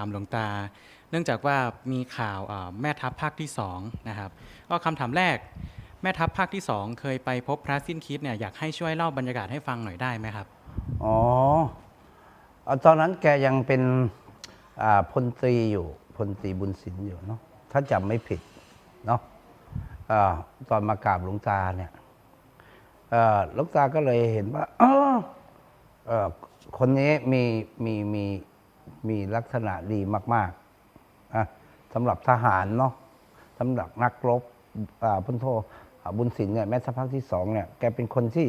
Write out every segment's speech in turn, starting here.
ามหลวงตา เนื่องจากว่ามีข่าวแม่ทัพภาคที่สองนะครับก็คำถามแรกแม่ทัพภาคที่สองเคยไปพบพระสิ้นคิดเนี่ยอยากให้ช่วยเล่าบรรยากาศให้ฟังหน่อยได้ไหมครับ อ๋อ ตอนนั้นแกยังเป็นพลตรีอยู่พลตรีบุญสินอยู่เนาะถ้าจำไม่ผิดเนาะอาตอนมากราบหลวงตาเนี่ยหลวงตาก็เลยเห็นว่าเออคนนี้มีมีมี มีลักษณะดีมากๆอะสำหรับทหารเนาะสำหรับนักรบอ่าพลโทบุญสินเนี่ยแม้สักพักที่สองเนี่ยแกเป็นคนที่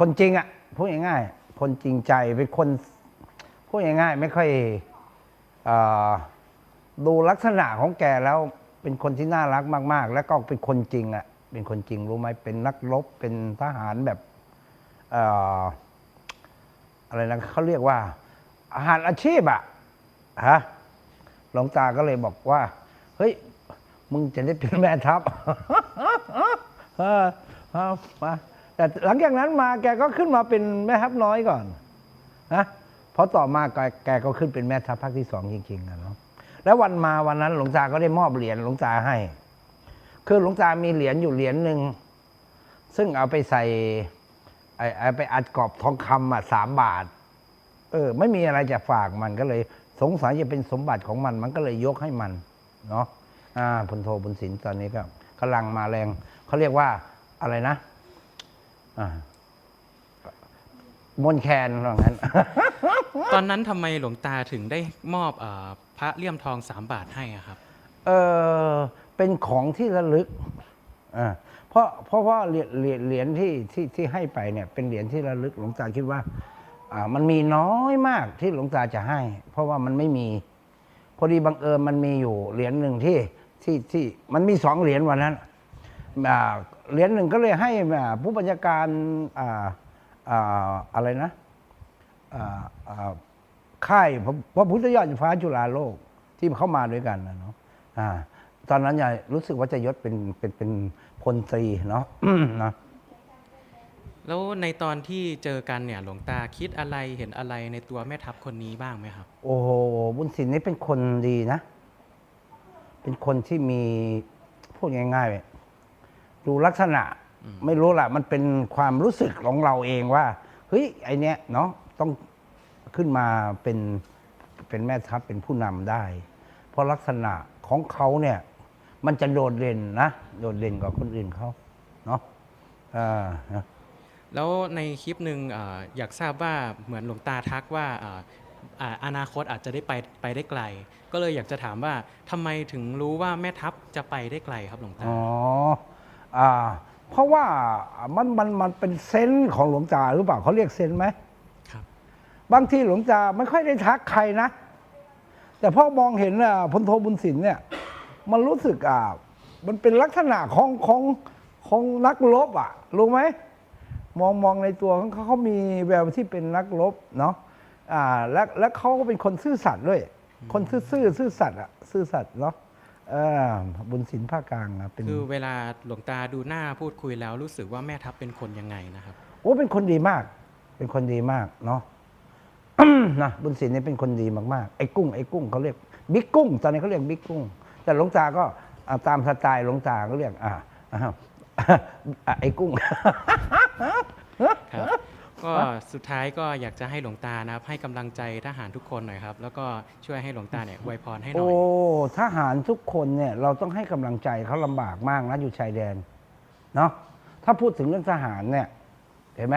คนจริงอะพูดง่ายๆคนจริงใจเป็นคนพูดง่ายๆไม่ค่อยอดูลักษณะของแกแล้วเป็นคนที่น่ารักมาก ๆ แล้วก็เป็นคนจริงอะเป็นคนจริงรู้ไหมเป็นนักรบเป็นทหารแบบออะไรนะเขาเรียกว่า อาหารอาชีพอะฮะหลวงตาก็เลยบอกว่า เฮ้ย มึงจะได้เป็นแม่ทัพเออมาแต่หลังจากนั้นมาแกก็ขึ้นมาเป็นแม่ทัพน้อยก่อนนะเพราะต่อมาแกแกก็ขึ้นเป็นแม่ทัพภาคที่สองจริงๆนะเนาะแล้ววันมาวันนั้นหลวงตาก็ได้มอบเหรียญหลวงตาให้ คือหลวงตามีเหรียญอยู่เหรียญหนึ่งซึ่งเอาไปใส่ไอ้เอาไปอัดกรอบทองคำอะสามบาท เออ ไม่มีอะไรจะฝากมันก็เลย สงสัยจะเป็นสมบัติของมัน มันก็เลยยกให้มันเนาะอ่าพลโทบุญสินตอนนี้ก็กำลังมาแรงเขาเรียกว่าอะไรนะอ่ามนต์แคนว่างั้น ตอนนั้นทำไมหลวงตาถึงได้มอบเออพระเลี่ยมทองสามบาทให้อะครับ เออเป็นของที่ระลึกอ่าเพราะเพราะว่าเหรียญเหรียญเหรียญที่ที่ที่ให้ไปเนี่ย เป็นเหรียญที่ระลึกหลวงตาคิดว่าอ่า มันมีน้อยมากที่หลวงตาจะให้ เพราะว่ามันไม่มี พอดีบังเอิญมันมีอยู่เหรียญหนึ่งที่ที่ที่มันมีสองเหรียญวันนั้นเหรียญหนึ่งก็เลยให้อ่าผู้บัญชาการอ่าอ่าอะไรนะอ่าอ่าค่ายพระพระพุทธยอดฟ้าจุฬาโลกที่เข้ามาด้วยกันนะเนาะตอนนั้นยายรู้สึกว่าจะยศเป็นเป็นเป็นพลตรีเนาะนะ แล้วในตอนที่เจอกันเนี่ยหลวงตาคิดอะไรเห็นอะไรในตัวแม่ทัพคนนี้บ้างไหมครับ โอ้โหบุญสินนี่เป็นคนดีนะ เป็นคนที่มีพูดง่ายๆดูลักษณะ ไม่รู้ล่ะ มันเป็นความรู้สึกของเราเองว่าเฮ้ยไอเนี้ยเนาะต้องขึ้นมาเป็นเป็นแม่ทัพเป็นผู้นำได้ เพราะลักษณะของเขาเนี่ย มันจะโดดเด่นนะ โดดเด่นกว่าคนอื่นเขาเนาะอ่านะ แล้วในคลิปหนึ่งเอออยากทราบว่าเหมือนหลวงตาทักว่าเอ่ออ่าอนาคตอาจจะได้ไปไปได้ไกล ก็เลยอยากจะถามว่าทำไมถึงรู้ว่าแม่ทัพจะไปได้ไกลครับหลวงตา อ๋ออ่า เพราะว่ามันมันมันเป็นเซนส์ของหลวงตาหรือเปล่าเขาเรียกเซนส์ไหมครับ บางทีหลวงตาไม่ค่อยได้ทักใครนะ แต่พอมองเห็นอะพลโทบุญสินเนี่ย มันรู้สึกอ่ามันเป็นลักษณะของของของนักรบอะรู้ไหม มองมองในตัวของเขาเขามีแววที่เป็นนักรบเนาะอ่าและและเขาก็เป็นคนซื่อสัตย์ด้วย คนซื่อซื่อซื่อสัตย์อะซื่อสัตย์เนาะเออบุญสินภาคกลางอะเป็นคือเวลาหลวงตาดูหน้าพูดคุยแล้วรู้สึกว่าแม่ทัพเป็นคนยังไงนะครับโอ้เป็นคนดีมาก เป็นคนดีมากเนาะนะบุญศิลป์เนี่ยเป็นคนดีมากๆไอ้กุ้งไอ้กุ้งเขาเรียกบิ๊กกุ้ง ตอนนี้เขาเรียกบิ๊กกุ้ง แต่หลวงตาก็อ่าตามสไตล์หลวงตาก็เรียกอ่าอ่าอ่าไอ้กุ้ง ครับก็สุดท้ายก็อยากจะให้หลวงตานะครับให้กำลังใจทหารทุกคนหน่อยครับ แล้วก็ช่วยให้หลวงตาเนี่ยอวยพรให้หน่โอ้อยทหารทุกคนเนี่ยเราต้องให้กำลังใจเขาลำบากมากนะอยู่ชายแดนเนาะถ้าพูดถึงเรื่องทหารเนี่ยเห็นไหม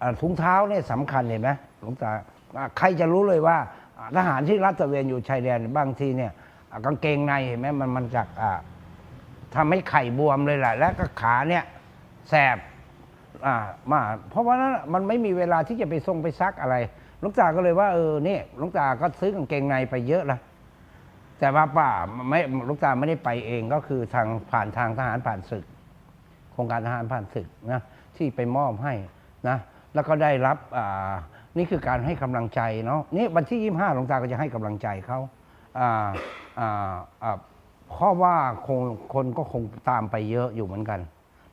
อ่าถุงเท้าเนี่ยสำคัญเห็นไหมหลวงตาอ่าใครจะรู้เลยว่าอ่าทหารที่รัดตระเวนอยู่ชายแดนบางทีเนี่ยอ่ากางเกงในเห็นไหมมันมันจากอ่าทำให้ไข่บวมเลยแหละและก็ขาเนี่ยแสบ อ่ามาเพราะว่านั้นมันไม่มีเวลาที่จะไปทรงไปซักอะไรหลวงตาก็เลยว่าเออเนี่ยหลวงตาก็ซื้อกางเกงในไปเยอะละแต่ว่าป้าไม่ลูกตาไม่ได้ไปเองก็คือทางผ่านทางทหารผ่านศึก โครงการทหารผ่านศึกนะที่ไปมอบให้นะแล้วก็ได้รับอ่านี่คือการให้กำลังใจเนาะนี่วันที่25หลวงตาก็จะให้กำลังใจเขาอ่าอ่าอ่าเพราะว่าคงคนก็คงตามไปเยอะอยู่เหมือนกัน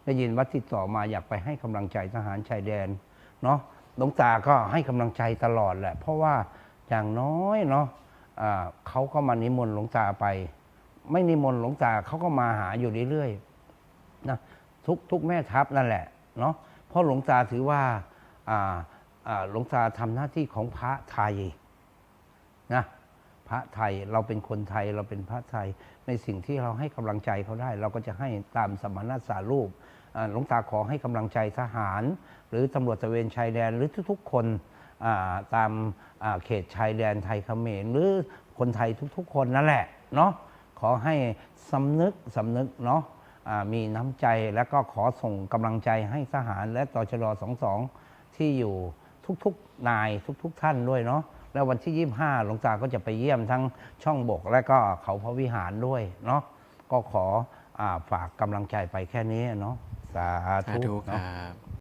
ได้ยินว่าติดต่อมาอยากไปให้กำลังใจทหารชายแดนเนาะหลวงตาก็ให้กำลังใจตลอดแหละ เพราะว่าอย่างน้อยเนาะอ่าเขาก็มานิมนต์หลวงตาไป ไม่นิมนต์หลวงตาเขาก็มาหาอยู่เรื่อยๆนะทุกทุกแม่ทัพนั่นแหละเนาะเพราะหลวงตาถือว่าหลวงตาทำหน้าที่ของพระไทยนะ พระไทย เราเป็นคนไทยเราเป็นพระไทย ในสิ่งที่เราให้กำลังใจเขาได้ เราก็จะให้ตามสมณสารูปหลวงตาขอให้กำลังใจทหาร หรือตำรวจตะเวนชายแดนหรือทุกๆ คนตามเขตชายแดนไทยเขมรหรือคนไทยทุกๆ คนนั่นแหละเนาะขอให้สำนึกสำนึกเนาะมีน้ำใจแล้วก็ขอส่งกำลังใจให้ทหารและตชด22ที่อยู่ทุกๆนายทุกๆท่านด้วยเนาะ แล้ววันที่ 25 หลวงตาก็จะไปเยี่ยมทั้งช่องบก และก็เขาพระวิหารด้วยเนาะก็ขออาฝากกำลังใจไปแค่นี้เนาะสาสาธุธุคเนาะรับ